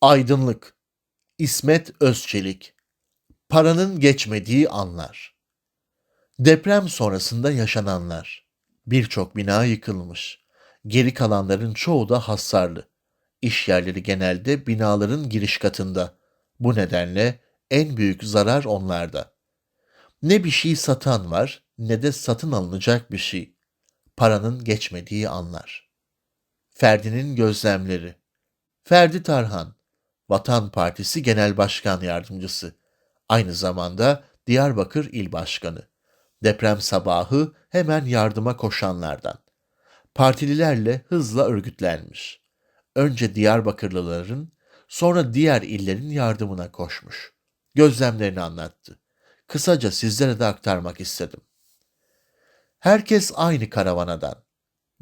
Aydınlık İsmet Özçelik Paranın geçmediği anlar Deprem sonrasında yaşananlar Birçok bina yıkılmış. Geri kalanların çoğu da hasarlı. İş yerleri genelde binaların giriş katında. Bu nedenle en büyük zarar onlarda. Ne bir şey satan var ne de satın alınacak bir şey. Paranın geçmediği anlar. Ferdi'nin gözlemleri Ferdi Tarhan, Vatan Partisi Genel Başkan Yardımcısı. Aynı zamanda Diyarbakır İl Başkanı. Deprem sabahı hemen yardıma koşanlardan. Partililerle hızla örgütlenmiş. Önce Diyarbakırlıların, sonra diğer illerin yardımına koşmuş. Gözlemlerini anlattı. Kısaca sizlere de aktarmak istedim. Herkes aynı karavanadan.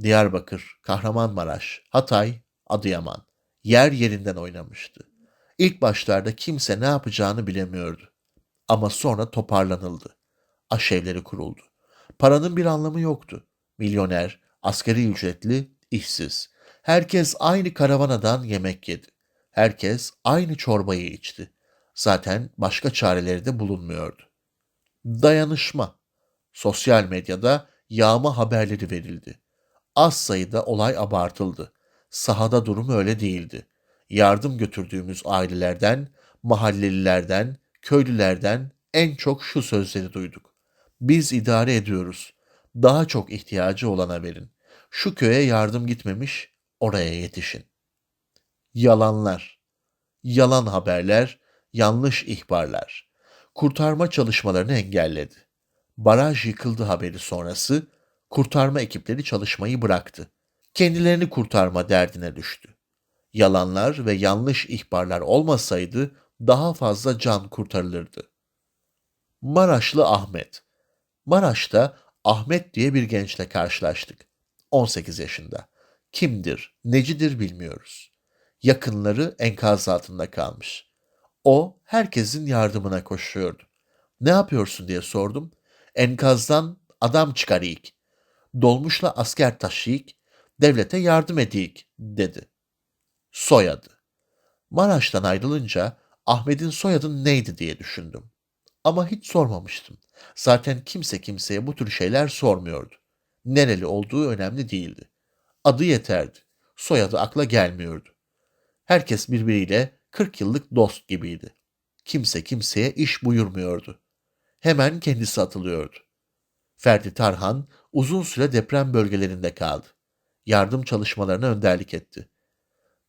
Diyarbakır, Kahramanmaraş, Hatay, Adıyaman. Yer yerinden oynamıştı. İlk başlarda kimse ne yapacağını bilemiyordu. Ama sonra toparlanıldı. Aşevleri kuruldu. Paranın bir anlamı yoktu. Milyoner, asgari ücretli, işsiz. Herkes aynı karavanadan yemek yedi. Herkes aynı çorbayı içti. Zaten başka çareleri de bulunmuyordu. Dayanışma. Sosyal medyada yağma haberleri verildi. Az sayıda olay abartıldı. Sahada durum öyle değildi. Yardım götürdüğümüz ailelerden, mahallelilerden, köylülerden en çok şu sözleri duyduk. Biz idare ediyoruz. Daha çok ihtiyacı olana verin. Şu köye yardım gitmemiş, oraya yetişin. Yalanlar. Yalan haberler, yanlış ihbarlar. Kurtarma çalışmalarını engelledi. Baraj yıkıldı haberi sonrası kurtarma ekipleri çalışmayı bıraktı. Kendilerini kurtarma derdine düştü. Yalanlar ve yanlış ihbarlar olmasaydı daha fazla can kurtarılırdı. Maraşlı Ahmet Maraş'ta Ahmet diye bir gençle karşılaştık. 18 yaşında. Kimdir, necidir bilmiyoruz. Yakınları enkaz altında kalmış. O herkesin yardımına koşuyordu. Ne yapıyorsun diye sordum. Enkazdan adam çıkar ilk. Dolmuşla asker taşıyık, devlete yardım edeyik dedi. Soyadı. Maraş'tan ayrılınca Ahmet'in soyadı neydi diye düşündüm. Ama hiç sormamıştım. Zaten kimse kimseye bu tür şeyler sormuyordu. Nereli olduğu önemli değildi. Adı yeterdi. Soyadı akla gelmiyordu. Herkes birbiriyle 40 yıllık dost gibiydi. Kimse kimseye iş buyurmuyordu. Hemen kendisi atılıyordu. Ferdi Tarhan uzun süre deprem bölgelerinde kaldı. Yardım çalışmalarına önderlik etti.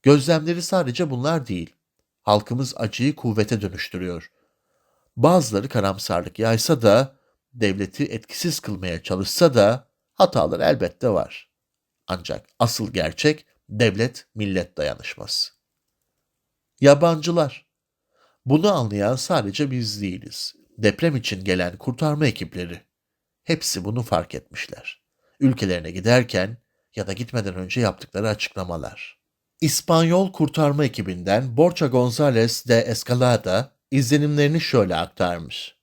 Gözlemleri sadece bunlar değil. Halkımız acıyı kuvvete dönüştürüyor. Bazıları karamsarlık yaysa da, devleti etkisiz kılmaya çalışsa da hatalar elbette var. Ancak asıl gerçek devlet millet dayanışması. Yabancılar. Bunu anlayan sadece biz değiliz. Deprem için gelen kurtarma ekipleri. Hepsi bunu fark etmişler. Ülkelerine giderken ya da gitmeden önce yaptıkları açıklamalar. İspanyol kurtarma ekibinden Borja González de Escalada izlenimlerini şöyle aktarmış.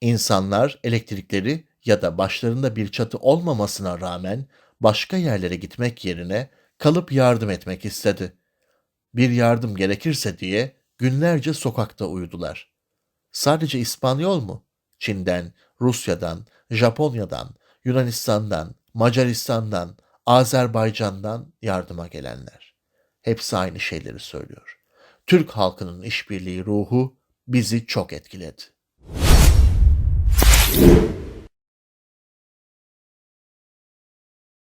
İnsanlar elektrikleri ya da başlarında bir çatı olmamasına rağmen başka yerlere gitmek yerine kalıp yardım etmek istedi. Bir yardım gerekirse diye günlerce sokakta uyudular. Sadece İspanyol mu? Çin'den, Rusya'dan, Japonya'dan, Yunanistan'dan, Macaristan'dan, Azerbaycan'dan yardıma gelenler. Hepsi aynı şeyleri söylüyor. Türk halkının işbirliği ruhu bizi çok etkiledi.